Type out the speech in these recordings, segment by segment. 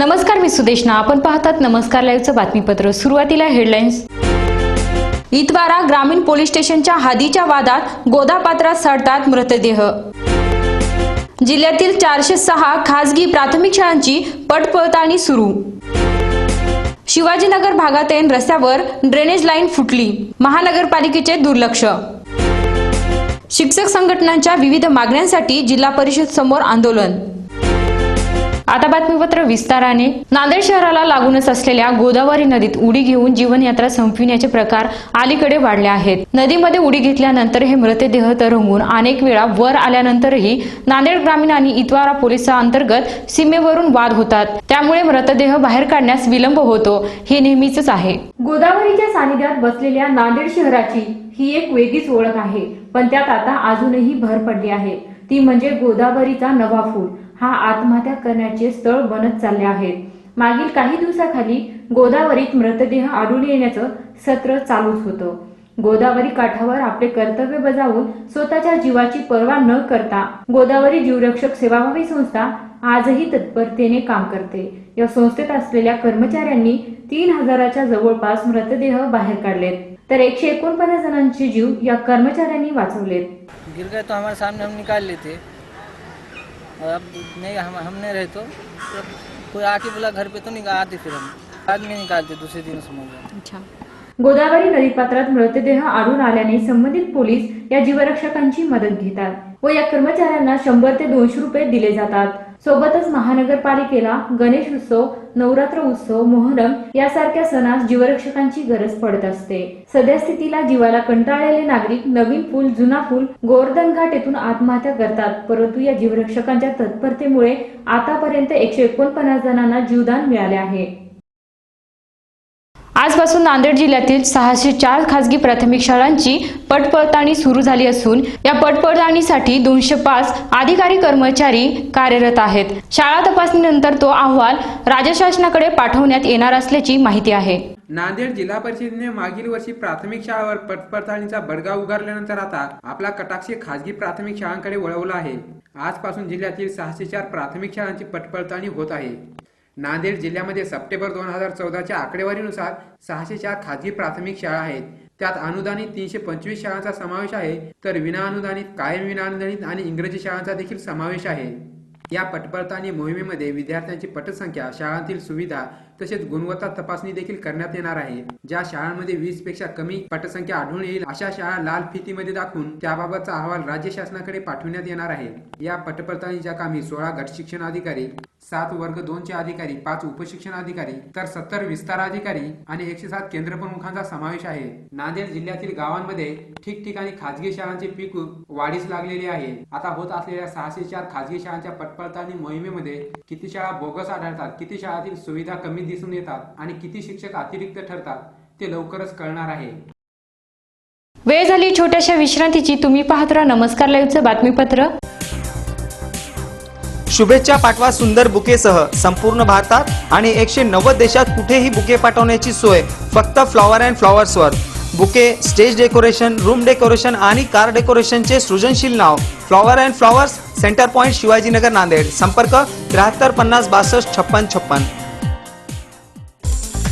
नमस्कार मी सुदेशना. आपण पाहतात नमस्कार लाईव्हचं बातमीपत्र. सुरुवातीला हेडलाईन्स. इतवारा ग्रामीण पोलीस स्टेशनच्या हादीच्या वादात गोदापात्रात सडतात मृतदेह. जिल्ह्यातील चारशे सहा खासगी प्राथमिक शाळांची पटपळताणी सुरू. शिवाजीनगर भागातील रस्त्यावर ड्रेनेज लाईन फुटली. महानगरपालिकेचे दुर्लक्ष. शिक्षक संघटनांच्या विविध मागण्यांसाठी जिल्हा परिषद समोर आंदोलन. आता बातमीपत्र विस्ताराने. नांदेड शहराला लागूनच असलेल्या गोदावरी नदीत उडी घेऊन जीवनयात्रा संपविण्याचे प्रकार अलीकडे वाढले आहेत. नदीमध्ये उडी घेतल्यानंतर हे मृतदेह तरंगून अनेक वेळा वर आल्यानंतरही नांदेड ग्रामीण आणि इतवारा पोलिसांअंतर्गत सीमेवरून वाद होतात. त्यामुळे मृतदेह बाहेर काढण्यास विलंब होतो. हे नेहमीच आहे. गोदावरीच्या सानिध्यात बसलेल्या नांदेड शहराची ही एक वेगळीच ओळख आहे. पण त्यात आता अजूनही भर पडली आहे. ती म्हणजे गोदावरीचा नवा फूल हा आत्महत्या करण्याचे स्थळ बनत चालले आहेत. मागील काही दिवसाखाली गोदावरीत मृतदेह आढळून येण्याचं सत्र चालूच होतं. गोदावरी काठावर आपले कर्तव्य बजावून स्वतःच्या जीवाची पर्वा न करता गोदावरी जीवरक्षक सेवाभावी संस्था आजही तत्परतेने काम करते. या संस्थेत असलेल्या कर्मचाऱ्यांनी तीन हजाराच्या जवळपास मृतदेह बाहेर काढलेत. तर एकशे एकोणपन्नास जणांचे जीव या कर्मचाऱ्यांनी वाचवलेत. गिर गए तो सामने निकाल लेते और अब नहीं हम हम नहीं रहे तो तो कोई आके बोला घर पे तो निकाल आते फिर हम। बाद में निकालते दूसरे दिन समझ गोदावरी नदीपात्रात मृतदेह आढळून आल्याने संबंधित पोलीस या जीवरक्षकांची मदत घेतात व या कर्मचाऱ्यांना शंभर ते दोनशे रुपये दिले जातात. सोबतच महानगरपालिकेला गणेश उत्सव नवरात्र उत्सव मोहरम यासारख्या सणास जीवरक्षकांची गरज पडत असते. सद्यस्थितीला जीवाला कंटाळलेले नागरिक नवीन पूल जुना पूल गोवर्धन घाट येथून आत्महत्या करतात. परंतु या जीवरक्षकांच्या तत्परतेमुळे आतापर्यंत एकशे एकोणपन्नास जणांना जीवदान मिळाले आहे. आजपासून नांदेड जिल्ह्यातील सहाशे चार खासगी प्राथमिक शाळांची पटपडताळणी सुरू झाली असून या पटपडताळणीसाठी दोनशे पाच अधिकारी कर्मचारी कार्यरत आहेत. शाळा तपासणीनंतर तो अहवाल राज्य शासनाकडे पाठवण्यात येणार असल्याची माहिती आहे. नांदेड जिल्हा परिषदेने मागील वर्षी प्राथमिक शाळावर पटपडताळणीचा बडगा उगारल्यानंतर आता आपला कटाक्ष खासगी प्राथमिक शाळांकडे वळवला आहे. आजपासून जिल्ह्यातील सहाशे चार प्राथमिक शाळांची पटपडताळणी होत आहे. नांदेड जिल्ह्यामध्ये सप्टेंबर दोन हजार चौदाच्या आकडेवारीनुसार सहाशे चार खाजगी प्राथमिक शाळा आहेत. त्यात अनुदानित तीनशे पंचवीस शाळांचा समावेश आहे तर विना अनुदानित कायम विना अनुदानित आणि इंग्रजी शाळांचा देखील समावेश आहे. या पटपडताळणी मोहिमेमध्ये विद्यार्थ्यांची पटसंख्या शाळांतील सुविधा तसेच गुणवत्ता तपासणी देखील करण्यात येणार आहे. ज्या शाळांमध्ये वीसपेक्षा कमी पटसंख्या आढळून येईल अशा शाळा लाल फितीमध्ये दाखवून त्याबाबतचा अहवाल राज्य शासनाकडे पाठविण्यात येणार आहे. या पटपडताळणीच्या कामी सोळा गट शिक्षण अधिकारी सात वर्ग दोनचे अधिकारी पाच उपशिक्षण अधिकारी तर सत्तर विस्तार अधिकारी आणि एकशे सात केंद्र प्रमुखांचा समावेश आहे. नांदेड जिल्ह्यातील गावांमध्ये ठिकठिकाणी खाजगी शाळांचे पीक वाढीस लागलेले आहे. आता होत असलेल्या सहाशे चार खाजगी शाळांच्या पटपडताळणी मोहिमेमध्ये किती शाळा बोगस आढळतात किती शाळातील सुविधा कमी दिसून येतात आणि किती शिक्षक अतिरिक्त ठरतात ते लवकरच कळणार आहे. वेळ झाली छोट्याशा विश्रांतीची. तुम्ही पाहत राहा नमस्कार लाईव्हचं बातमीपत्र. शुभेच्छा पाठवा सुंदर बुकेसह. संपूर्ण भारतात आणि एकशे नव्वद देशात कुठेही बुके पाठवण्याची सोय. फक्त flower and फ्लॉवर्सवर. Bouquet stage decoration room decoration आणि कार डेकोरेशनचे सृजनशील नाव. Flower and flowers centre point Shivajinagar Nanded. संपर्क त्र्याहत्तर पन्नास बासष्ट छप्पन छप्पन.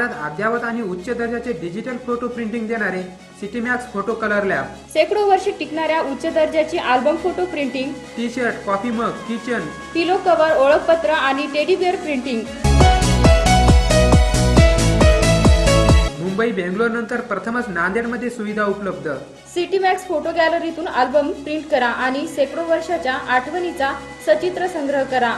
मराठवाड्यात अद्ययावत आणि उच्च दर्जाचे डिजिटल फोटो प्रिंटिंग देणारे सिटीमॅक्स फोटो कलर लॅब शेकडो वर्ष टिकणाऱ्या उच्च दर्जाची album photo printing T shirt coffee mug kitchen pillow cover ओळखपत्र आणि teddy bear printing Mumbai Bangalore नंतर प्रथमच नांदेडमध्ये सुविधा उपलब्ध. सिटी मॅक्स फोटो गॅलरीतून अल्बम प्रिंट करा आणि शेकडो वर्षाच्या आठवणीचा सचित्र संग्रह करा.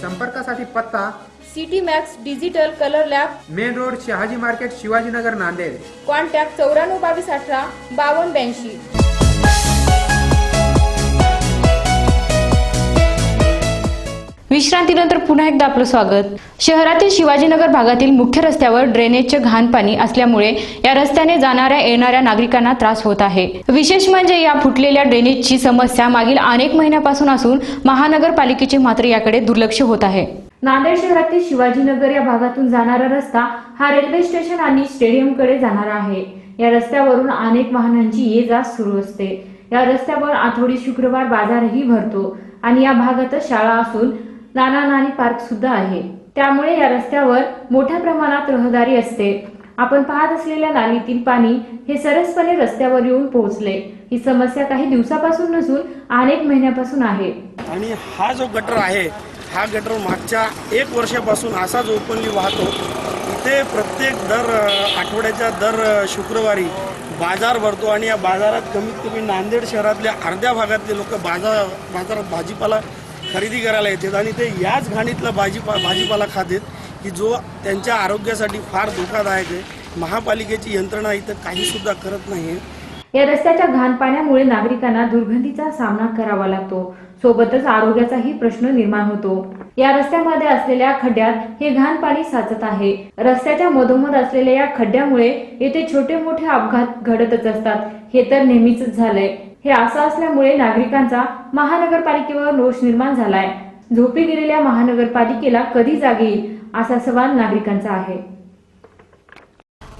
संपर्कासाठी पत्ता City Max digital colour lab. Main road Shahaji market Shivajinagar Nanded. Contact चौऱ्याण्णव बावीस अठरा बावन्न ब्याऐंशी. विश्रांतीनंतर पुन्हा एकदा आपलं स्वागत. शहरातील शिवाजीनगर भागातील मुख्य रस्त्यावर ड्रेनेजचे घाण पाणी असल्यामुळे या रस्त्याने जाणाऱ्या येणाऱ्या नागरिकांना त्रास होत आहे. विशेष म्हणजे या फुटलेल्या ड्रेनेजची समस्या मागील अनेक महिन्यापासून असून महानगरपालिकेचे मात्र याकडे दुर्लक्ष होत आहे. नांदेड शहरातील शिवाजीनगर या भागातून जाणारा रस्ता हा रेल्वे स्टेशन आणि स्टेडियमकडे जाणारा आहे. या रस्त्यावरून अनेक वाहनांची ये जा सुरू असते. या रस्त्यावर आठवडी शुक्रवार बाजारही भरतो आणि या भागातच शाळा असून नाना नानी पार्क सुद्धा आहे. त्यामुळे या रस्त्यावर मोठ्या प्रमाणात रहदारी असते. आपण पाहत असलेल्या नालीतील पाणी हे सरसपणे रस्त्यावर येऊन पोहोचले. ही समस्या काही दिवसापासून नसून अनेक महिन्यापासून आहे. आणि हा जो गटर आहे हा गटर मागच्या एक वर्षापासून असाच ओपनली वाहतो. इथे प्रत्येक दर आठवड्याच्या दर शुक्रवारी बाजार भरतो आणि या बाजारात कमीत कमी नांदेड शहरातल्या अर्ध्या भागातले लोक बाजार बाजारात भाजीपाला खरेदी करायला येतात आणि ते याच घाणीतला भाजीपा भाजीपाला खातात की जो त्यांच्या आरोग्यासाठी फार धोकादायक आहे. महापालिकेची यंत्रणा इथं काहीसुद्धा करत नाही आहे या रस्त्याच्या घाण पाण्यामुळे नागरिकांना दुर्गंधीचा सामना करावा लागतो. सोबतच आरोग्याचाही प्रश्न निर्माण होतो. या रस्त्यामध्ये असलेल्या खड्ड्यात हे घाण पाणी साचत आहे. रस्त्याच्या मधोमध असलेल्या या खड्ड्यामुळे येथे छोटे मोठे अपघात घडतच असतात. हे तर नेहमीच झालंय. हे असं असल्यामुळे नागरिकांचा महानगरपालिकेवर रोष निर्माण झालाय. झोपी गेलेल्या महानगरपालिकेला कधी जाग येईल? असा सवाल नागरिकांचा आहे.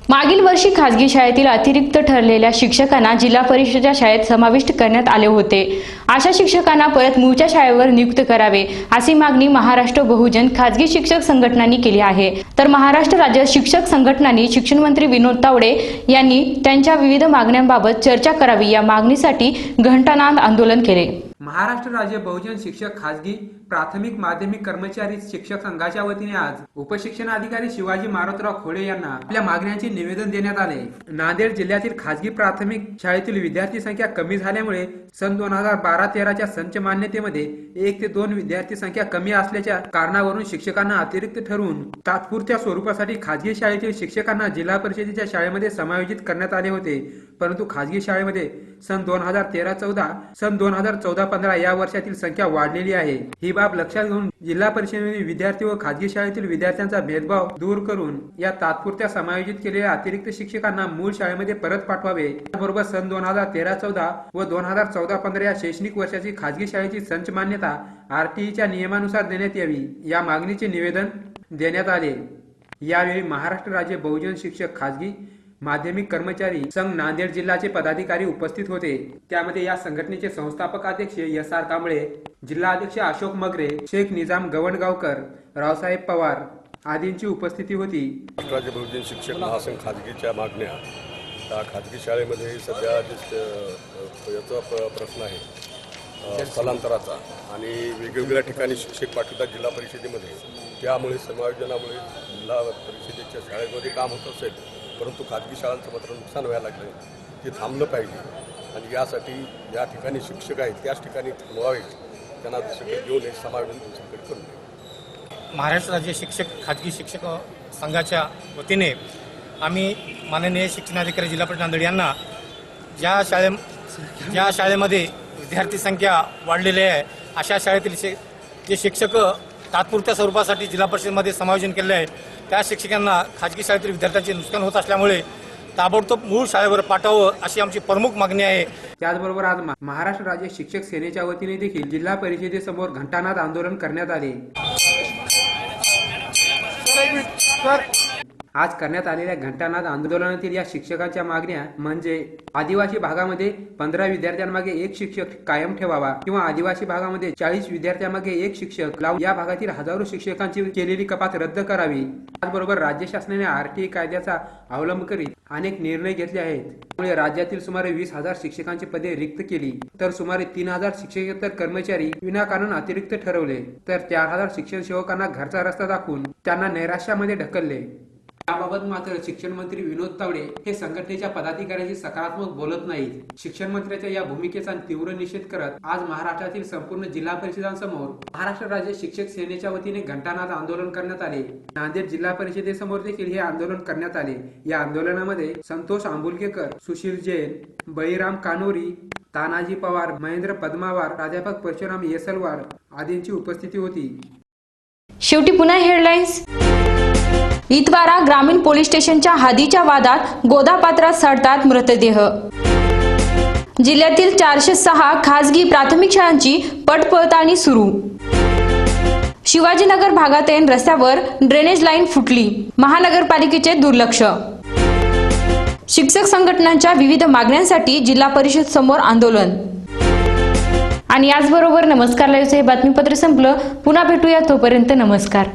मागील वर्षी खासगी शाळेतील अतिरिक्त ठरलेल्या शिक्षकांना जिल्हा परिषदेच्या शाळेत समाविष्ट करण्यात आले होते. अशा शिक्षकांना परत मूळच्या शाळेवर नियुक्त करावे अशी मागणी महाराष्ट्र बहुजन खासगी शिक्षक संघटनांनी केली आहे. तर महाराष्ट्र राज्य शिक्षक संघटनांनी शिक्षण मंत्री विनोद तावडे यांनी त्यांच्या विविध मागण्यांबाबत चर्चा करावी या मागणीसाठी घंटानाद आंदोलन केले. महाराष्ट्र राज्य बहुजन शिक्षक खासगी प्राथमिक माध्यमिक कर्मचारी शिक्षक संघाच्या वतीने आज उपशिक्षण अधिकारी शिवाजी मारोतराव खोडे यांना आपल्या मागण्यांचे निवेदन देण्यात आले. नांदेड जिल्ह्यातील खासगी प्राथमिक शाळेतील विद्यार्थी संख्या कमी झाल्यामुळे सन दोन हजार बारा तेराच्या संच मान्यतेमध्ये एक ते दोन विद्यार्थी संख्या कमी असल्याच्या कारणावरून शिक्षकांना अतिरिक्त ठरवून तात्पुरत्या स्वरूपासाठी खासगी शाळेतील शिक्षकांना जिल्हा परिषदेच्या शाळेमध्ये समायोजित करण्यात आले होते. परंतु खासगी शाळेमध्ये सन दोन हजार तेरा चौदा सन दोन हजार चौदा पंधरा या वर्षातील संख्या वाढलेली आहे. ही बाब लक्षात घेऊन जिल्हा परिषदेने विद्यार्थी व खाजगी शाळेतील विद्यार्थ्यांचा भेदभाव दूर करून या तात्पुरत्या समायोजित केलेल्या अतिरिक्त शिक्षकांना मूळ शाळेमध्ये परत पाठवावे. त्याचबरोबर सन दोन हजार तेरा चौदा व दोन हजार चौदा पंधरा या शैक्षणिक वर्षाची खाजगी शाळेची संच मान्यता आरटीईच्या नियमानुसार देण्यात यावी या मागणीचे निवेदन देण्यात आले. यावेळी महाराष्ट्र राज्य बहुजन शिक्षक खाजगी माध्यमिक कर्मचारी संघ नांदेड जिल्ह्याचे पदाधिकारी उपस्थित होते. त्यामध्ये या संघटनेचे संस्थापक अध्यक्ष एस आर कांबळे जिल्हा अध्यक्ष अशोक मगरे शेख निजाम गवणगावकर रावसाहेब पवार आदींची उपस्थिती होती. राज्य बहुजन शिक्षक महासंघ खाजगीच्या मागण्या. त्या खाजगी शाळेमध्ये सध्या याचा प्रश्न आहे. स्थलांतराचा. आणि वेगवेगळ्या ठिकाणी शिक्षक पाठवतात जिल्हा परिषदेमध्ये. त्यामुळे समायोजनामुळे जिल्हा परिषदेच्या शाळेमध्ये काम होत असेल. परंतु खाजगी शाळांचं मात्र नुकसान व्हायला लागलं ते थांबलं पाहिजे. आणि यासाठी ज्या ठिकाणी शिक्षक आहेत त्याच ठिकाणी थांबवावे. त्यांना दुसरीकडे घेऊन हे समायोजन दुसरीकडे करू नये. महाराष्ट्र राज्य शिक्षक खाजगी शिक्षक संघाच्या वतीने आम्ही माननीय शिक्षणाधिकारी जिल्हा परिषद नांदेड यांना ज्या शाळे ज्या शाळेमध्ये विद्यार्थी संख्या वाढलेली आहे अशा शाळेतील शे जे शिक्षक तात्पुरत्या स्वरूपासाठी जिल्हा परिषदेमध्ये समायोजन केले आहे त्या शिक्षकांना खाजगी शाळेतील विद्यार्थ्यांचे नुकसान होत असल्यामुळे ताबडतोब मूळ शाळेवर पाठवावं अशी आमची प्रमुख मागणी आहे. त्याचबरोबर आज महा- महाराष्ट्र राज्य शिक्षक सेनेच्या वतीने देखील जिल्हा परिषदेसमोर घंटानाद आंदोलन करण्यात आले. आज करण्यात आलेल्या घंटानाद आंदोलनातील या शिक्षकांच्या मागण्या म्हणजे आदिवासी भागामध्ये पंधरा विद्यार्थ्यांमागे एक शिक्षक कायम ठेवावा किंवा आदिवासी भागामध्ये चाळीस विद्यार्थ्यांमागे एक शिक्षक लावून या भागातील हजारो शिक्षकांची केलेली कपात रद्द करावी. त्याचबरोबर राज्य शासनाने आरटीई कायद्याचा अवलंब करीत अनेक निर्णय घेतले आहेत. त्यामुळे राज्यातील सुमारे वीस हजार शिक्षकांची पदे रिक्त केली. तर सुमारे तीन हजार शिक्षकेतर कर्मचारी विनाकारण अतिरिक्त ठरवले. तर चार हजार शिक्षण सेवकांना घरचा रस्ता दाखवून त्यांना नैराश्यामध्ये ढकलले. याबाबत मात्र शिक्षण मंत्री विनोद तावडे हे संघटनेच्या पदाधिकाऱ्यांशी सकारात्मक बोलत नाहीत. शिक्षण मंत्र्याच्या या भूमिकेचा तीव्र निषेध करत आज महाराष्ट्रातील संपूर्ण जिल्हा परिषदांसमोर महाराष्ट्र राज्य शिक्षक सेनेच्या वतीने घंटानाद आंदोलन करण्यात आले. नांदेड जिल्हा परिषदेसमोर देखील हे आंदोलन करण्यात आले. या आंदोलनामध्ये संतोष आंबुलकेकर सुशील जैन बळीराम कानोरी तानाजी पवार महेंद्र पद्मावार प्राध्यापक परशुराम येसलवार आदींची उपस्थिती होती. शेवटी पुन्हा हेडलाईन्स. इतवारा ग्रामीण पोलीस स्टेशनच्या हदीच्या वादात गोदापात्रात सडतात मृतदेह. जिल्ह्यातील चारशे सहा खासगी प्राथमिक शाळांची पटपळताळणी सुरू. शिवाजीनगर भागातील रस्त्यावर ड्रेनेज लाईन फुटली. महानगरपालिकेचे दुर्लक्ष. शिक्षक संघटनांच्या विविध मागण्यांसाठी जिल्हा परिषद समोर आंदोलन. आणि याचबरोबर नमस्कार लाईव्हचं हे बातमीपत्र संपलं. पुन्हा भेटूया तोपर्यंत नमस्कार.